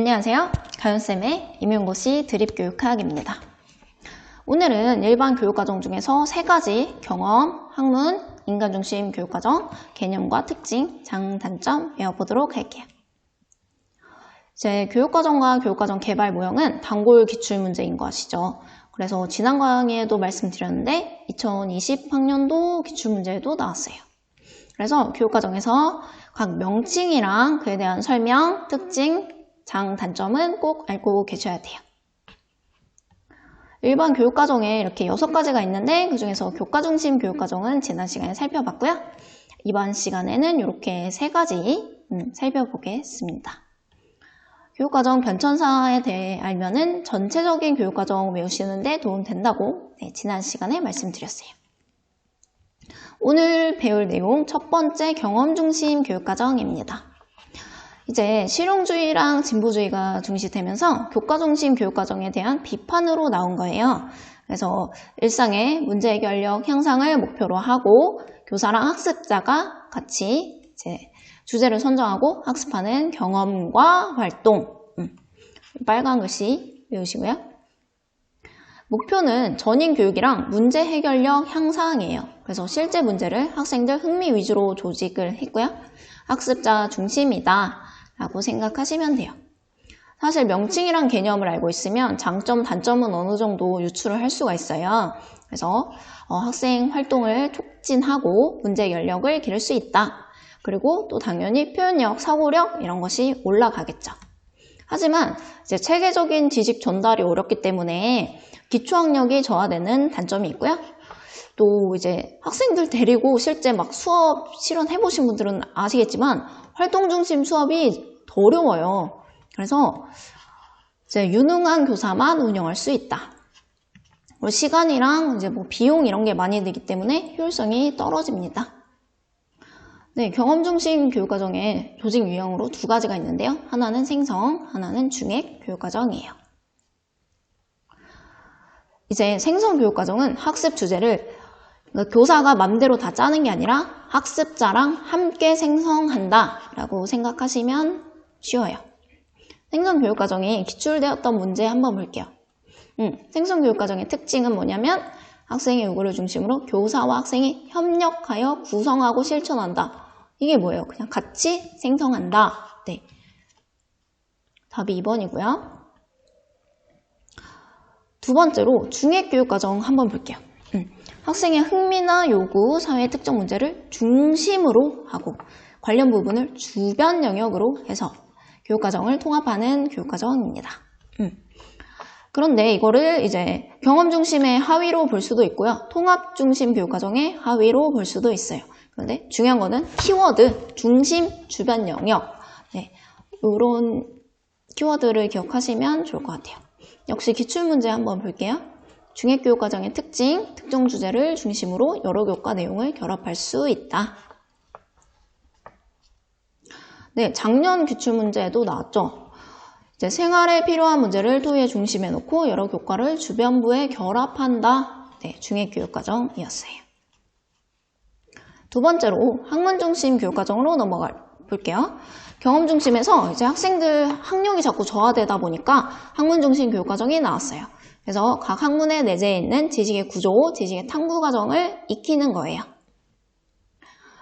안녕하세요. 가연쌤의 임용고시 드립교육학입니다. 오늘은 일반 교육과정 중에서 세 가지 경험, 학문, 인간중심 교육과정, 개념과 특징, 장단점 외워보도록 할게요. 제 교육과정과 교육과정 개발 모형은 단골 기출문제인 거 아시죠? 그래서 지난 강의에도 말씀드렸는데 2020학년도 기출문제에도 나왔어요. 그래서 교육과정에서 각 명칭이랑 그에 대한 설명, 특징, 장단점은 꼭 알고 계셔야 돼요. 일반 교육과정에 이렇게 여섯 가지가 있는데 그 중에서 교과중심 교육과정은 지난 시간에 살펴봤고요. 이번 시간에는 이렇게 세 가지 음, 살펴보겠습니다. 교육과정 변천사에 대해 알면 은 전체적인 교육과정 외우시는데 도움된다고 네, 지난 시간에 말씀드렸어요. 오늘 배울 내용 첫 번째 경험 중심 교육과정입니다. 이제 실용주의랑 진보주의가 중시되면서 교과 중심 교육과정에 대한 비판으로 나온 거예요. 그래서 일상의 문제 해결력 향상을 목표로 하고 교사랑 학습자가 같이 이제 주제를 선정하고 학습하는 경험과 활동. 음, 빨간 글씨 외우시고요. 목표는 전인 교육이랑 문제 해결력 향상이에요. 그래서 실제 문제를 학생들 흥미 위주로 조직을 했고요. 학습자 중심이다 라고 생각하시면 돼요. 사실 명칭이란 개념을 알고 있으면 장점, 단점은 어느 정도 유출을 할 수가 있어요. 그래서 어, 학생 활동을 촉진하고 문제 연력을 기를 수 있다. 그리고 또 당연히 표현력, 사고력 이런 것이 올라가겠죠. 하지만 이제 체계적인 지식 전달이 어렵기 때문에 기초학력이 저하되는 단점이 있고요. 또 이제 학생들 데리고 실제 막 수업 실현해 보신 분들은 아시겠지만 활동 중심 수업이 더 어려워요. 그래서 이제 유능한 교사만 운영할 수 있다. 시간이랑 이제 뭐 비용 이런 게 많이 들기 때문에 효율성이 떨어집니다. 네, 경험 중심 교육과정에 조직 유형으로 두 가지가 있는데요. 하나는 생성, 하나는 중액 교육과정이에요. 이제 생성 교육과정은 학습 주제를 그러니까 교사가 맘대로 다 짜는 게 아니라 학습자랑 함께 생성한다 라고 생각하시면 쉬워요. 생성 교육 과정이 기출되었던 문제 한번 볼게요. 음, 생성 교육 과정의 특징은 뭐냐면 학생의 요구를 중심으로 교사와 학생이 협력하여 구성하고 실천한다. 이게 뭐예요? 그냥 같이 생성한다. 네. 답이 2번이고요. 두 번째로 중액교육 과정 한번 볼게요. 음, 학생의 흥미나 요구, 사회 특정 문제를 중심으로 하고 관련 부분을 주변 영역으로 해서 교육과정을 통합하는 교육과정입니다. 음. 그런데 이거를 이제 경험 중심의 하위로 볼 수도 있고요. 통합 중심 교육과정의 하위로 볼 수도 있어요. 그런데 중요한 거는 키워드, 중심, 주변 영역. 네, 이런 키워드를 기억하시면 좋을 것 같아요. 역시 기출문제 한번 볼게요. 중액교육 과정의 특징, 특정 주제를 중심으로 여러 교과 내용을 결합할 수 있다. 네, 작년 기출문제에도 나왔죠. 이제 생활에 필요한 문제를 토의의 중심에 놓고 여러 교과를 주변부에 결합한다. 네, 중액교육과정이었어요. 두 번째로 학문 중심 교육과정으로 넘어가 볼게요. 경험 중심에서 이제 학생들 학력이 자꾸 저하되다 보니까 학문 중심 교육과정이 나왔어요. 그래서 각 학문에 내재해 있는 지식의 구조, 지식의 탐구 과정을 익히는 거예요.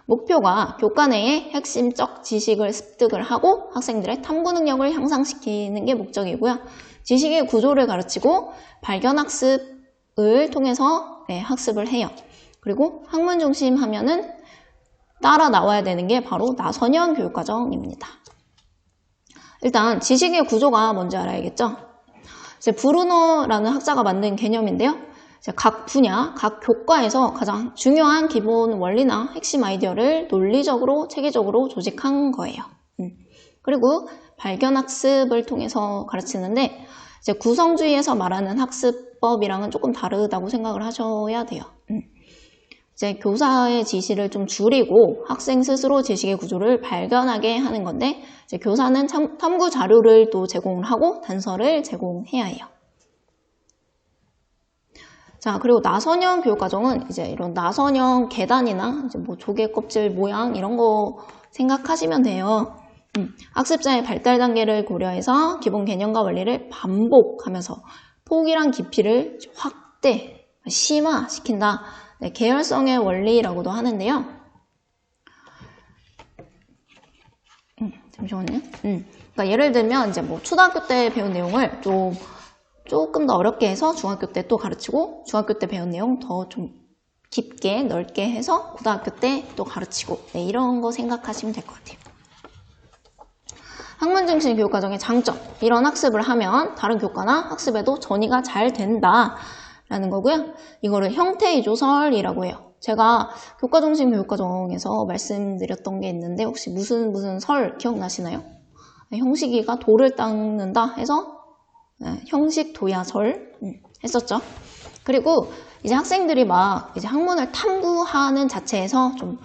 목표가 교과 내에 핵심적 지식을 습득을 하고 학생들의 탐구 능력을 향상시키는 게 목적이고요. 지식의 구조를 가르치고 발견학습을 통해서 네, 학습을 해요. 그리고 학문 중심 하면은 따라 나와야 되는 게 바로 나선형 교육과정입니다. 일단 지식의 구조가 뭔지 알아야겠죠? 이제 브루너라는 학자가 만든 개념인데요. 각 분야, 각 교과에서 가장 중요한 기본 원리나 핵심 아이디어를 논리적으로, 체계적으로 조직한 거예요. 음. 그리고 발견 학습을 통해서 가르치는데 이제 구성주의에서 말하는 학습법이랑은 조금 다르다고 생각을 하셔야 돼요. 음. 이제 교사의 지시를 좀 줄이고 학생 스스로 지식의 구조를 발견하게 하는 건데 이제 교사는 참, 탐구 자료를 또 제공을 하고 단서를 제공해야 해요. 자 그리고 나선형 교육과정은 이제 이런 나선형 계단이나 이제 뭐 조개 껍질 모양 이런 거 생각하시면 돼요. 음, 학습자의 발달 단계를 고려해서 기본 개념과 원리를 반복하면서 폭이랑 깊이를 확대, 심화시킨다. 네, 계열성의 원리라고도 하는데요. 음, 잠시만요. 음, 그러니까 예를 들면 이제 뭐 초등학교 때 배운 내용을 좀 조금 더 어렵게 해서 중학교 때 또 가르치고 중학교 때 배운 내용 더 좀 깊게 넓게 해서 고등학교 때 또 가르치고 네, 이런 거 생각하시면 될 것 같아요. 학문 중심 교육 과정의 장점 이런 학습을 하면 다른 교과나 학습에도 전이가 잘 된다 라는 거고요. 이거를 형태의 조설이라고 해요. 제가 교과 중심 교육 과정에서 말씀드렸던 게 있는데 혹시 무슨 무슨 설 기억나시나요? 네, 형식이가 돌을 닦는다 해서 네, 형식 도야설 음, 했었죠. 그리고 이제 학생들이 막 이제 학문을 탐구하는 자체에서 좀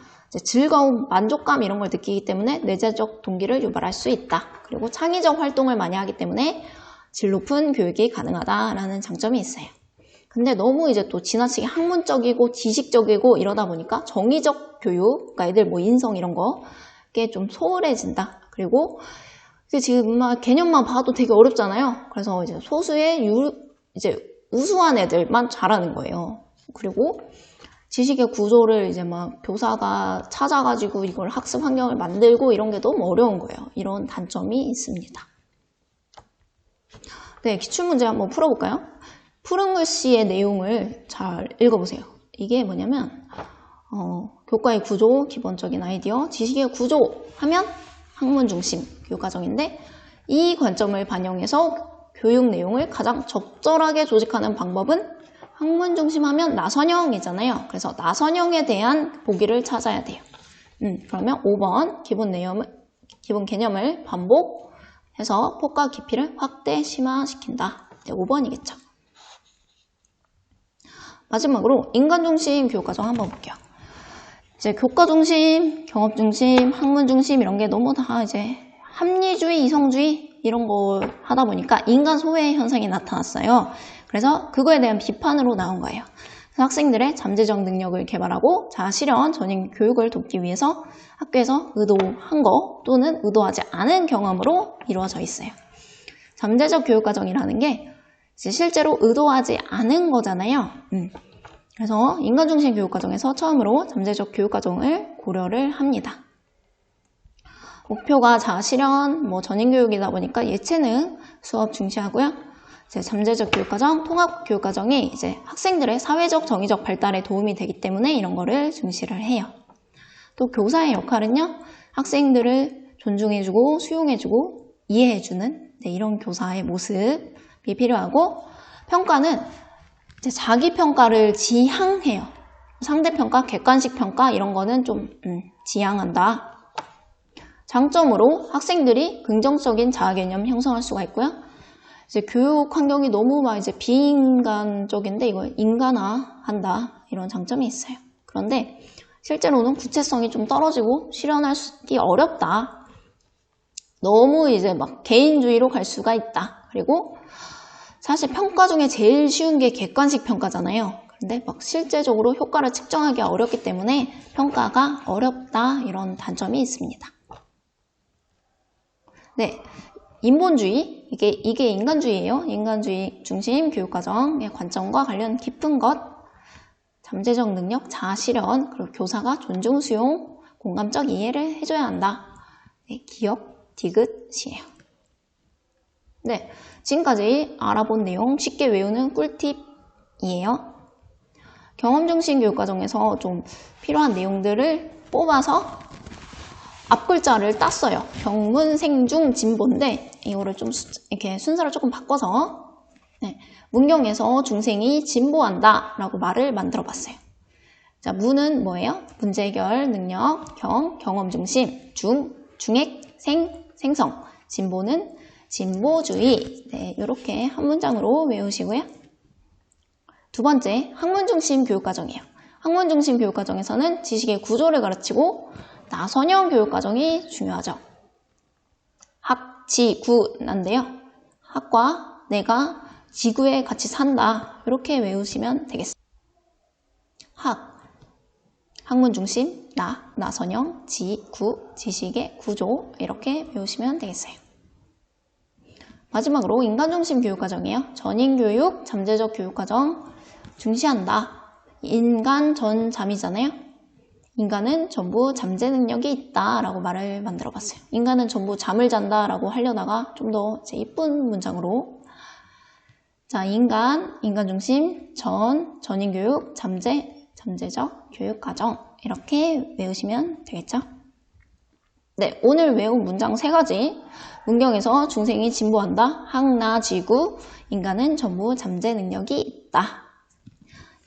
즐거움, 만족감 이런 걸 느끼기 때문에 내재적 동기를 유발할 수 있다. 그리고 창의적 활동을 많이 하기 때문에 질 높은 교육이 가능하다라는 장점이 있어요. 근데 너무 이제 또 지나치게 학문적이고 지식적이고 이러다 보니까 정의적 교육, 그러니까 애들 뭐 인성 이런 거게 좀 소홀해진다. 그리고 지금 막 개념만 봐도 되게 어렵잖아요. 그래서 이제 소수의 유, 이제 우수한 애들만 잘하는 거예요. 그리고 지식의 구조를 이제 막 교사가 찾아가지고 이걸 학습 환경을 만들고 이런 게 너무 어려운 거예요. 이런 단점이 있습니다. 네, 기출문제 한번 풀어볼까요? 푸른 글씨의 내용을 잘 읽어보세요. 이게 뭐냐면 어, 교과의 구조, 기본적인 아이디어, 지식의 구조 하면 학문 중심 교과정인데 이 관점을 반영해서 교육 내용을 가장 적절하게 조직하는 방법은 학문 중심 하면 나선형이잖아요. 그래서 나선형에 대한 보기를 찾아야 돼요. 음, 그러면 5번 기본 내용을 기본 개념을 반복해서 폭과 깊이를 확대 심화시킨다. 네, 5번이겠죠. 마지막으로 인간 중심 교육 과정 한번 볼게요. 이제 교과 중심, 경업 중심, 학문 중심 이런 게 너무 다 이제 합리주의, 이성주의 이런 거 하다 보니까 인간 소외 현상이 나타났어요. 그래서 그거에 대한 비판으로 나온 거예요. 학생들의 잠재적 능력을 개발하고 자아 실현, 전인 교육을 돕기 위해서 학교에서 의도한 거 또는 의도하지 않은 경험으로 이루어져 있어요. 잠재적 교육 과정이라는 게 실제로 의도하지 않은 거잖아요. 음. 그래서 인간 중심 교육 과정에서 처음으로 잠재적 교육 과정을 고려를 합니다. 목표가 자아 실현, 뭐 전인 교육이다 보니까 예체능 수업 중시하고요. 잠재적 교육 과정, 통합 교육 과정이 이제 학생들의 사회적, 정의적 발달에 도움이 되기 때문에 이런 거를 중시를 해요. 또 교사의 역할은요, 학생들을 존중해주고 수용해주고 이해해주는 네, 이런 교사의 모습이 필요하고 평가는 자기 평가를 지향해요. 상대 평가, 객관식 평가 이런 거는 좀 음, 지향한다. 장점으로 학생들이 긍정적인 자아 개념 형성할 수가 있고요. 이제 교육 환경이 너무 막 이제 비인간적인데 이걸 인간화한다 이런 장점이 있어요. 그런데 실제로는 구체성이 좀 떨어지고 실현하기 어렵다. 너무 이제 막 개인주의로 갈 수가 있다. 그리고 사실 평가 중에 제일 쉬운 게 객관식 평가잖아요. 근데 막 실제적으로 효과를 측정하기 어렵기 때문에 평가가 어렵다 이런 단점이 있습니다. 네, 인본주의, 이게, 이게 인간주의예요. 인간주의 중심 교육과정의 관점과 관련 깊은 것, 잠재적 능력, 자아 실현, 그리고 교사가 존중, 수용, 공감적 이해를 해줘야 한다. 네, 기업, 디귿이에요. 네, 지금까지 알아본 내용 쉽게 외우는 꿀팁이에요. 경험 중심 교육과정에서 좀 필요한 내용들을 뽑아서 앞글자를 땄어요. 경문, 생중, 진보인데 이거를 좀 이렇게 순서를 조금 바꿔서 네, 문경에서 중생이 진보한다 라고 말을 만들어 봤어요. 자, 문은 뭐예요? 문제 해결, 능력, 경, 경험 중심, 중, 중액, 생, 생성. 진보는 진보주의. 네, 이렇게 한 문장으로 외우시고요. 두 번째, 학문 중심 교육과정이에요. 학문 중심 교육과정에서는 지식의 구조를 가르치고 나선형 교육과정이 중요하죠. 학, 지, 구 난데요. 학과 내가 지구에 같이 산다. 이렇게 외우시면 되겠습니다. 학. 학문 중심, 나, 나선형, 지, 구, 지식의 구조 이렇게 배우시면 되겠어요. 마지막으로 인간중심 교육과정이에요. 전인교육, 잠재적 교육과정 중시한다. 인간 전 잠이잖아요. 인간은 전부 잠재 능력이 있다 라고 말을 만들어 봤어요. 인간은 전부 잠을 잔다 라고 하려다가 좀 더 이쁜 문장으로 자, 인간, 인간 중심, 전, 전인 교육, 잠재, 잠재적 교육 과정 이렇게 외우시면 되겠죠? 네, 오늘 외운 문장 세 가지. 문경에서 중생이 진보한다. 항나지구. 인간은 전부 잠재 능력이 있다.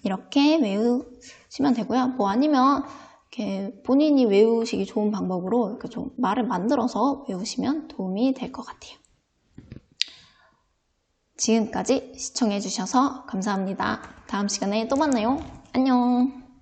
이렇게 외우시면 되고요. 뭐 아니면 이렇게 본인이 외우시기 좋은 방법으로 이렇게 좀 말을 만들어서 외우시면 도움이 될 것 같아요. 지금까지 시청해주셔서 감사합니다. 다음 시간에 또 만나요. 안녕.